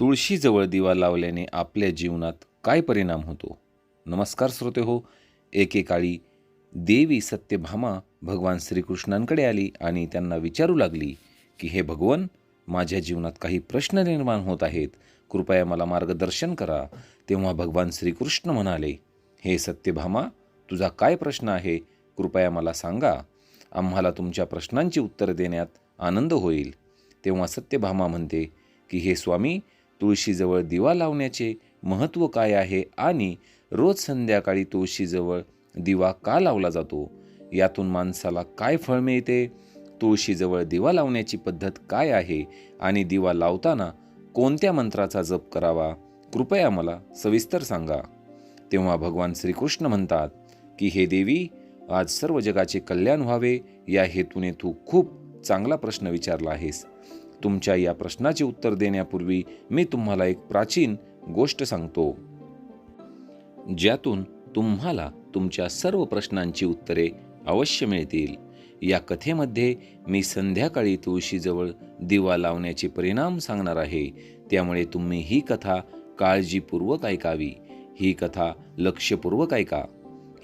तुळशीजवळ दिवा लावल्याने आपल्या जीवनात काय परिणाम होतो? नमस्कार श्रोते हो एकेकाळी देवी सत्यभामा भगवान श्रीकृष्णांकडे आली आणि त्यांना विचारू लागली की हे भगवन माझ्या जीवनात काही प्रश्न निर्माण होत आहेत. कृपया मला मार्गदर्शन करा. तेव्हा भगवान श्रीकृष्ण म्हणाले हे सत्यभामा तुझा काय प्रश्न आहे? कृपया मला सांगा. आम्हाला तुमच्या प्रश्नांची उत्तरं देण्यात आनंद होईल. तेव्हा सत्यभामा म्हणते की हे स्वामी तुळशीजवळ दिवा लावण्याचे महत्त्व काय आहे आणि रोज संध्याकाळी तुळशीजवळ दिवा का लावला जातो? यातून माणसाला काय फळ मिळते? तुळशीजवळ दिवा लावण्याची पद्धत काय आहे आणि दिवा लावताना कोणत्या मंत्राचा जप करावा? कृपया मला सविस्तर सांगा. तेव्हा भगवान श्रीकृष्ण म्हणतात की हे देवी आज सर्व जगाचे कल्याण व्हावे. या हेतूने तू खूप चांगला प्रश्न विचारला आहेस. तुमच्या या प्रश्नाचे उत्तर देण्यापूर्वी मी तुम्हाला एक प्राचीन गोष्ट सांगतो. ज्यातून तुम्हाला तुमच्या सर्व प्रश्नांची उत्तरे अवश्य मिळतील. या कथेमध्ये मी संध्याकाळी तुळशीजवळ दिवा लावण्याचे परिणाम सांगणार आहे. त्यामुळे तुम्ही ही कथा काळजीपूर्वक ऐकावी. ही कथा लक्षपूर्वक ऐका.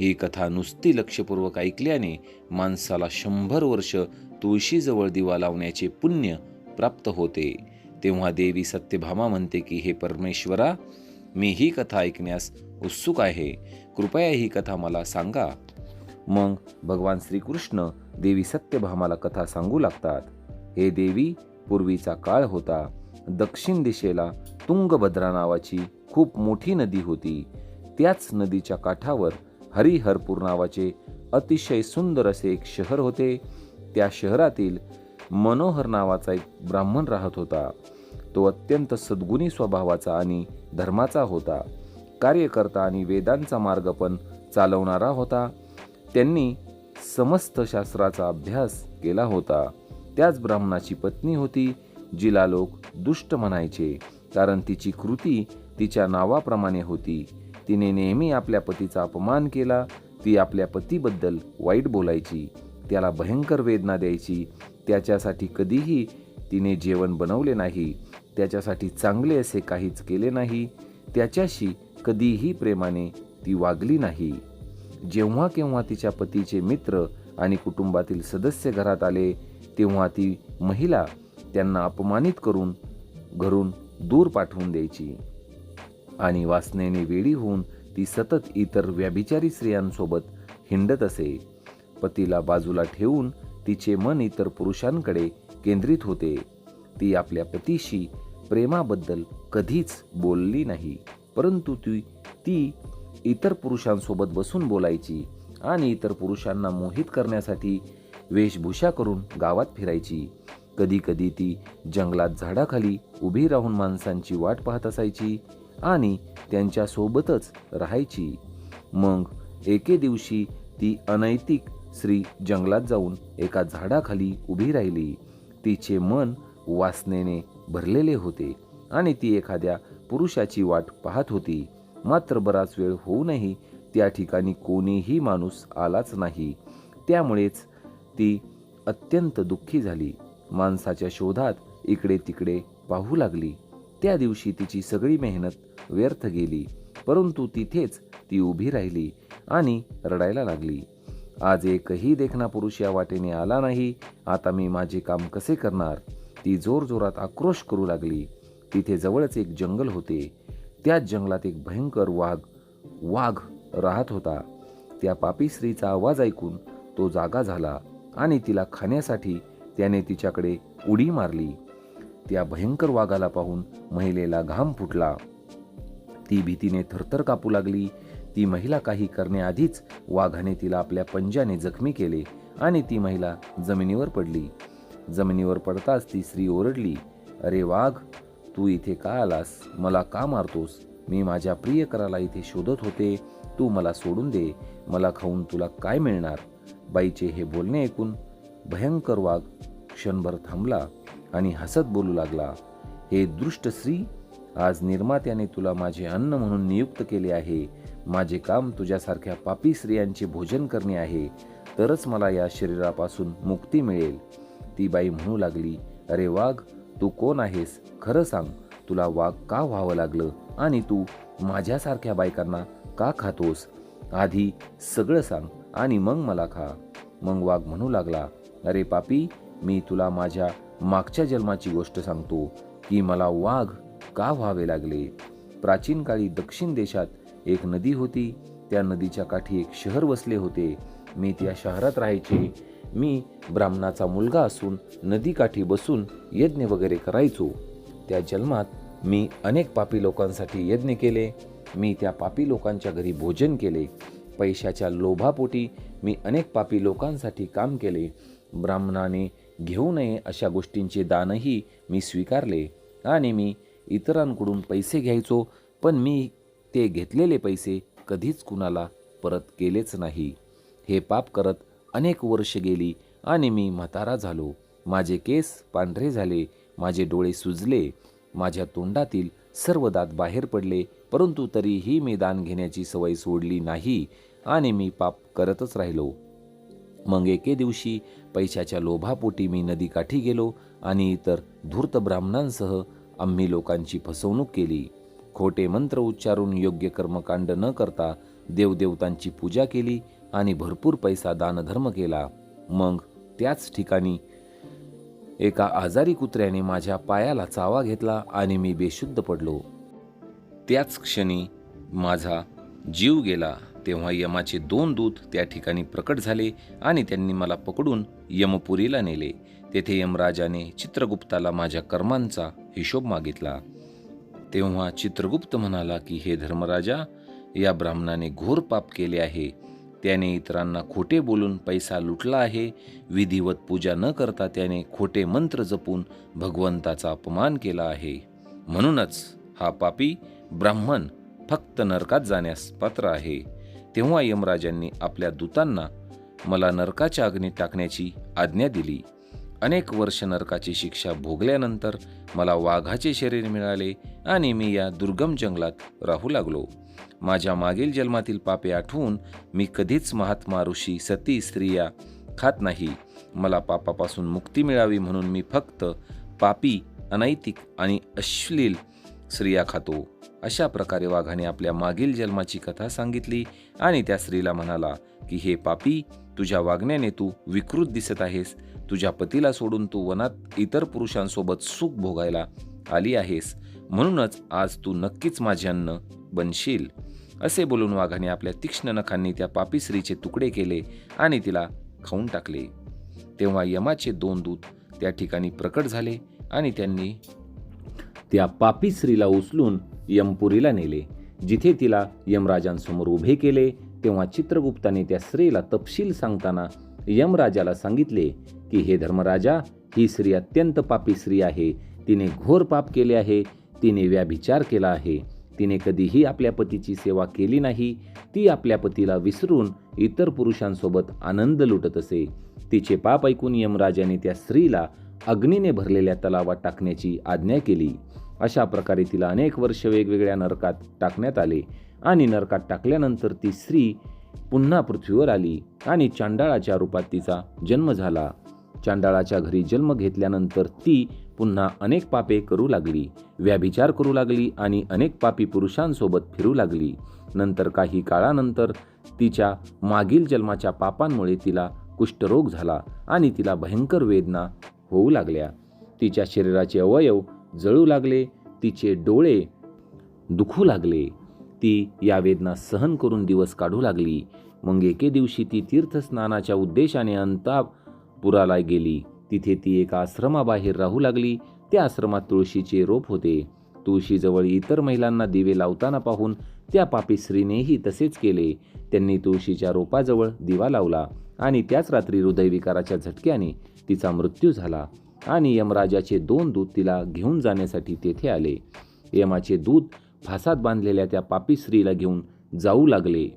ही कथा नुसती लक्षपूर्वक ऐकल्याने माणसाला शंभर वर्ष तुळशीजवळ दिवा लावण्याचे पुण्य प्राप्त होते. तेव्हा देवी सत्यभामा म्हणते की हे परमेश्वरा मी ही कथा ऐकण्यास उत्सुक आहे. कृपया ही कथा मला सांगा. मग भगवान श्रीकृष्ण देवी सत्यभामाला कथा सांगू लागतात. हे देवी पूर्वीचा काळ होता. दक्षिण दिशेला तुंगभद्रा नावाची खूप मोठी नदी होती. त्याच नदीच्या काठावर हरिहरपूर नावाचे अतिशय सुंदर असे एक शहर होते. त्या शहरातील मनोहर नावाचा एक ब्राह्मण राहत होता. तो अत्यंत सद्गुणी स्वभावाचा आणि धर्माचा होता. कार्यकर्ता आणि वेदांचा मार्ग पण चालवणारा होता. त्यांनी समस्त शास्त्राचा अभ्यास केला होता. त्याच ब्राह्मणाची पत्नी होती जिला लोक दुष्ट म्हणायचे कारण तिची कृती तिच्या नावाप्रमाणे होती. तिने नेहमी आपल्या पतीचा अपमान केला ती आपल्या पतीबद्दल वाईट बोलायची. त्याला भयंकर वेदना द्यायची. त्याच्यासाठी कधीही तिने जेवण बनवले नाही. त्याच्यासाठी चांगले असे काहीच केले नाही. त्याच्याशी कधीही प्रेमाने ती वागली नाही. जेव्हा केव्हा तिच्या पतीचे मित्र आणि कुटुंबातील सदस्य घरात आले तेव्हा ती महिला त्यांना अपमानित करून घरून दूर पाठवून द्यायची. आणि वासनेने वेडी होऊन ती सतत इतर व्याभिचारी स्त्रियांसोबत हिंडत असे. पतीला बाजूला ठेवून तिचे मन इतर पुरुषांकडे केंद्रित होते. ती आपल्या पतीशी प्रेमाबद्दल कधीच बोलली नाही. परंतु ती ती इतर पुरुषांसोबत बसून बोलायची आणि इतर पुरुषांना मोहित करण्यासाठी वेशभूषा करून गावात फिरायची. कधी कधी ती जंगलात झाडाखाली उभी राहून माणसांची वाट पाहत असायची आणि त्यांच्यासोबतच राहायची. मग एके दिवशी ती अनैतिक स्त्री जंगलात जाऊन एका झाडाखाली उभी राहिली. तिचे मन वासनेने भरलेले होते आणि ती एखाद्या पुरुषाची वाट पाहत होती. मात्र बराच वेळ होऊनही त्या ठिकाणी कोणीही माणूस आलाच नाही. त्यामुळेच ती अत्यंत दुःखी झाली. माणसाच्या शोधात इकडे तिकडे पाहू लागली. त्या दिवशी तिची सगळी मेहनत व्यर्थ गेली. परंतु तिथेच ती उभी राहिली आणि रडायला लागली. आज एकही देखणा पुरुष या वाटेने आला नाही. आता मी माझे काम कसे करणार? ती जोरजोरात आक्रोश करू लागली. तिथे जवळच एक जंगल होते. त्याच जंगलात एक भयंकर वाघ वाघ राहत होता. त्या पापी स्त्रीचा आवाज ऐकून तो जागा झाला आणि तिला खाण्यासाठी त्याने तिच्याकडे उडी मारली. त्या भयंकर वाघाला पाहून महिलेला घाम फुटला. ती भीतीने थरथर कापू लागली. ती महिला काही करण्याआधीच वाघाने तिला आपल्या पंजाने जखमी केले आणि ती महिला जमिनीवर पडली. जमिनीवर पडताच ती स्त्री ओरडली अरे वाघ तू इथे का आलास? मला का मारतोस? मी माझ्या प्रियकराला इथे शोधत होते. तू मला सोडून दे. मला खाऊन तुला काय मिळणार? बाईचे हे बोलणे ऐकून भयंकर वाघ क्षणभर थांबला आणि हसत बोलू लागला हे दृष्ट स्त्री आज निर्मात्याने तुला माझे अन्न म्हणून नियुक्त केले आहे. माझे काम तुझ्यासारख्या पापी स्त्रियांचे भोजन करणे आहे तरच मला या शरीरापासून मुक्ती मिळेल. ती बाई म्हणू लागली अरे वाघ तू कोण आहेस? खरं सांग तुला वाघ का व्हावं लागलं? आणि तू माझ्यासारख्या बायकांना का खातोस? आधी सगळं सांग आणि मग मला खा. मग वाघ म्हणू लागला अरे पापी मी तुला माझ्या मागच्या जन्माची गोष्ट सांगतो की मला वाघ का व्हावे लागले? प्राचीन काळी दक्षिण देशात एक नदी होती. त्या नदीच्या काठी एक शहर वसले होते. मी त्या शहरात राहायचे. मी ब्राह्मणाचा मुलगा असून नदीकाठी बसून यज्ञ वगैरे करायचो. त्या जन्मात मी अनेक पापी लोकांसाठी यज्ञ केले. मी त्या पापी लोकांच्या घरी भोजन केले. पैशाच्या लोभापोटी मी अनेक पापी लोकांसाठी काम केले. ब्राह्मणाने घेऊ नये अशा गोष्टींचे दानही मी स्वीकारले. आणि मी इतरांकडून पैसे घ्यायचो पण मी ते घेतलेले पैसे कधीच कुणाला परत केलेच नाही. हे पाप करत अनेक वर्ष गेली आणि मी म्हातारा झालो. माझे केस पांढरे झाले माझे डोळे सुजले माझ्या तोंडातील सर्व दात बाहेर पडले परंतु तरीही मी दान घेण्याची सवय सोडली नाही आणि मी पाप करतच राहिलो. मग एके दिवशी पैशाच्या लोभापोटी मी नदीकाठी गेलो आणि इतर धूर्त ब्राह्मणांसह आम्ही लोकांची फसवणूक केली. खोटे मंत्र उच्चारून योग्य कर्मकांड न करता देवदेवतांची पूजा केली आणि भरपूर पैसा दानधर्म केला. मग त्याच ठिकाणी एका आजारी कुत्र्याने माझ्या पायाला चावा घेतला आणि मी बेशुद्ध पडलो. त्याच क्षणी माझा जीव गेला. तेव्हा यमाचे दोन दूत त्या ठिकाणी प्रकट झाले आणि त्यांनी मला पकडून यमपुरीला नेले. तेथे यमराजाने चित्रगुप्ताला माझ्या कर्मांचा हिशोब मागितला. तेव्हा चित्रगुप्त म्हणाला की हे धर्मराजा या ब्राह्मणाने घोर पाप केले आहे. त्याने इतरांना खोटे बोलून पैसा लुटला आहे. विधिवत पूजा न करता त्याने खोटे मंत्र जपून भगवंताचा अपमान केला आहे. म्हणूनच हा पापी ब्राह्मण फक्त नरकात जाण्यास पात्र आहे. तेव्हा यमराजांनी आपल्या दूतांना मला नरकाच्या अग्नीत टाकण्याची आज्ञा दिली. अनेक वर्ष नरकाची शिक्षा भोगल्यानंतर मला वाघाचे शरीर मिळाले आणि मी या दुर्गम जंगलात राहू लागलो. माझ्या मागील जन्मातील पापे आठवून मी कधीच महात्मा ऋषी सती स्त्रिया खात नाही. मला पापापासून मुक्ती मिळावी म्हणून मी फक्त पापी अनैतिक आणि अश्लील स्त्रिया खातो अशा प्रकारे वाघाने आपल्या मागील जन्माची कथा सांगितली आणि त्या स्त्रीला म्हणाला की हे पापी तुझ्या वागण्याने तू विकृत दिसत आहेस. तुझ्या पतीला सोडून तू वनात इतर पुरुषांसोबत सुख भोगायला आली आहेस. म्हणूनच आज तू नक्कीच माझे अन्न बनशील. असे बोलून वाघाने आपल्या तीक्ष्ण नखांनी त्या पापी स्त्रीचे तुकडे केले आणि तिला खाऊन टाकले. तेव्हा यमाचे दोन दूत त्या ठिकाणी प्रकट झाले आणि त्यांनी त्या पापी स्त्रीला उचलून यमपुरीला नेले. जिथे तिला यमराजांसमोर उभे केले तेव्हा चित्रगुप्ताने त्या स्त्रीला तपशील सांगताना यमराजाला सांगितले की हे धर्मराजा ही स्त्री अत्यंत पापी स्त्री आहे. तिने घोर पाप केले आहे. तिने व्याभिचार केला आहे. तिने कधीही आपल्या पतीची सेवा केली नाही. ती आपल्या पतीला विसरून इतर पुरुषांसोबत आनंद लुटत असे. तिचे पाप ऐकून यमराजाने त्या स्त्रीला अग्नीने भरलेल्या तलावात टाकण्याची आज्ञा केली. अशा प्रकारे तिला अनेक वर्ष वेगवेगळ्या नरकात टाकण्यात आले. आणि नरकात टाकल्यानंतर ती स्त्री पुन्हा पृथ्वीवर आली आणि चांडाळाच्या रूपात तिचा जन्म झाला. चांडाळाच्या घरी जन्म घेतल्यानंतर ती पुन्हा अनेक पापे करू लागली व्याभिचार करू लागली आणि अनेक पापी पुरुषांसोबत फिरू लागली. नंतर काही काळानंतर तिच्या मागील जन्माच्या पापांमुळे तिला कुष्ठरोग झाला आणि तिला भयंकर वेदना होऊ लागल्या. तिच्या शरीराचे अवयव जळू लागले तिचे डोळे दुखू लागले. ती या वेदना सहन करून दिवस काढू लागली. मग एके दिवशी ती तीर्थस्नानाच्या उद्देशाने अंतापुराला गेली. तिथे ती एका आश्रमाबाहेर राहू लागली. त्या आश्रमात तुळशीचे रोप होते. तुळशीजवळ इतर महिलांना दिवे लावताना पाहून त्या पापी स्त्रीनेही तसेच केले. त्यांनी तुळशीच्या रोपाजवळ दिवा लावला आणि त्याच रात्री हृदयविकाराच्या झटक्याने तिचा मृत्यू झाला आणि यमराजाचे दोन दूत तिला घेऊन जाण्यासाठी तेथे आले. यमाचे दूत फासात बांधलेल्या त्या पापी स्त्रीला घेऊन जाऊ लागले.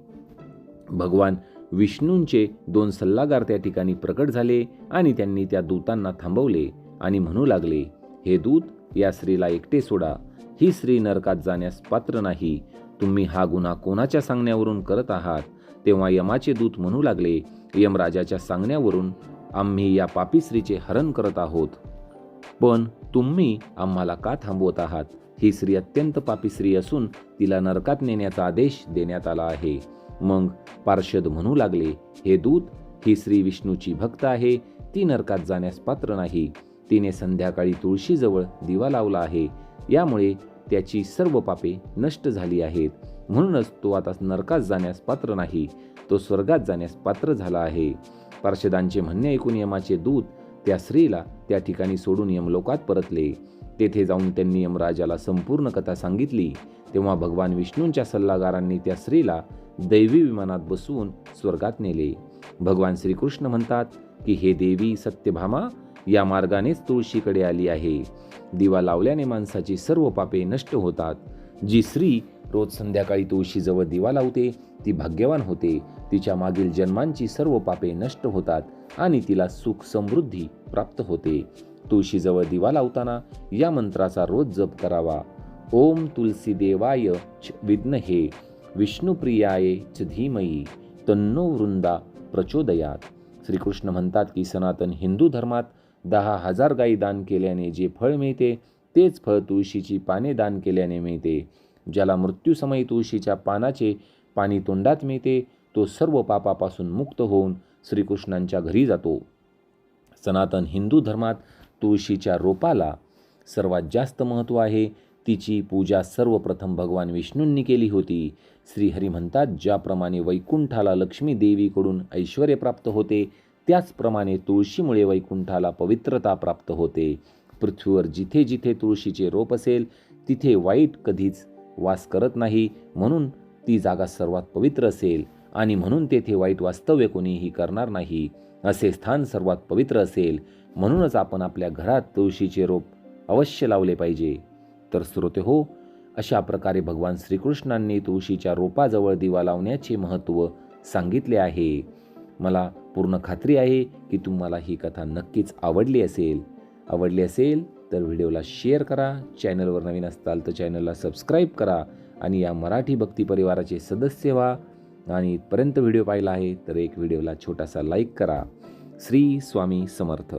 भगवान विष्णूंचे दोन सल्लागार त्या ठिकाणी प्रकट झाले आणि त्यांनी त्या दूतांना थांबवले आणि म्हणू लागले हे दूत या स्त्रीला एकटे सोडा. ही स्त्री नरकात जाण्यास पात्र नाही. तुम्ही हा गुन्हा कोणाच्या सांगण्यावरून करत आहात? तेव्हा यमाचे दूत म्हणू लागले यमराजाच्या सांगण्यावरून आम्ही या पापी स्त्रीचे हरण करत आहोत. पण तुम्ही आम्हाला का थांबवत आहात? ही स्त्री अत्यंत पापी स्त्री असून तिला नरकात नेण्याचा आदेश देण्यात आला आहे. मग पार्षद म्हणू लागले हे दूत ही स्त्री विष्णूची भक्त आहे ती नरकात जाण्यास पात्र नाही. तिने संध्याकाळी तुळशीजवळ दिवा लावला आहे. यामुळे त्याची सर्व पापे नष्ट झाली आहेत. म्हणूनच तो आता नरकात जाण्यास पात्र नाही तो स्वर्गात जाण्यास पात्र झाला आहे. पार्षदांचे म्हणणे ऐकून यमाचे दूत त्या स्त्रीला त्या ठिकाणी सोडून यमलोकात परतले. तेथे जाऊन त्यांनी यमराजाला संपूर्ण कथा सांगितली. तेव्हा भगवान विष्णूंच्या सल्लागारांनी त्या स्त्रीला दैवी विमानात बसवून स्वर्गात नेले. भगवान श्रीकृष्ण म्हणतात की हे देवी सत्यभामा या मार्गानेच तुळशीकडे आली आहे. दिवा लावल्याने माणसाची सर्व पापे नष्ट होतात. जी स्त्री रोज संध्याकाळी तुळशीजवळ दिवा लावते ती भाग्यवान होते. तिच्या मागील जन्मांची सर्व पापे नष्ट होतात आणि तिला सुख समृद्धी प्राप्त होते. तुळशीजवळ दिवा लावताना या मंत्राचा रोज जप करावा. ओम तुलसी देवाय च विद्महे विष्णुप्रियाये च धीमयी तन्नो वृंदा प्रचोदयात. श्रीकृष्ण म्हणतात की सनातन हिंदू धर्मात दहा हजार गायी दान केल्याने जे फळ मिळते तेच फळ तुळशीची पाने दान केल्याने मिळते. ज्याला मृत्यूसमयी तुळशीच्या पानाचे पाणी तोंडात मिळते तो सर्व पापापासून मुक्त होऊन श्रीकृष्णांच्या घरी जातो. सनातन हिंदू धर्मात तुळशीच्या रोपाला सर्वात जास्त महत्त्व आहे. तिची पूजा सर्वप्रथम भगवान विष्णूंनी केली होती. श्रीहरी म्हणतात ज्याप्रमाणे वैकुंठाला लक्ष्मी देवीकडून ऐश्वर प्राप्त होते त्याचप्रमाणे तुळशीमुळे वैकुंठाला पवित्रता प्राप्त होते. पृथ्वीवर जिथे जिथे तुळशीचे रोप असेल तिथे वाईट कधीच वास करत नाही म्हणून ती जागा सर्वात पवित्र असेल. आणि म्हणून तेथे वाईट वास्तव्य कोणीही करणार नाही. असे स्थान सर्वात पवित्र असेल. म्हणूनच आपण आपल्या घरात तुळशीचे रोप अवश्य लावले पाहिजे. तर श्रोते हो अशा प्रकारे भगवान श्रीकृष्णांनी तुळशीच्या रोपाजवळ दिवा लावण्याचे महत्त्व सांगितले आहे. मला पूर्ण खात्री आहे की तुम्हाला ही कथा नक्कीच आवडली असेल. आवडली असेल तर व्हिडिओला शेअर करा चॅनलवर नवीन असताल तर चॅनलला सबस्क्राईब करा आणि या मराठी भक्ती परिवाराचे सदस्य व्हा. आणि इथपर्यंत व्हिडिओ पाहिला आहे तर एक व्हिडिओला छोटासा लाईक करा. श्री स्वामी समर्थ.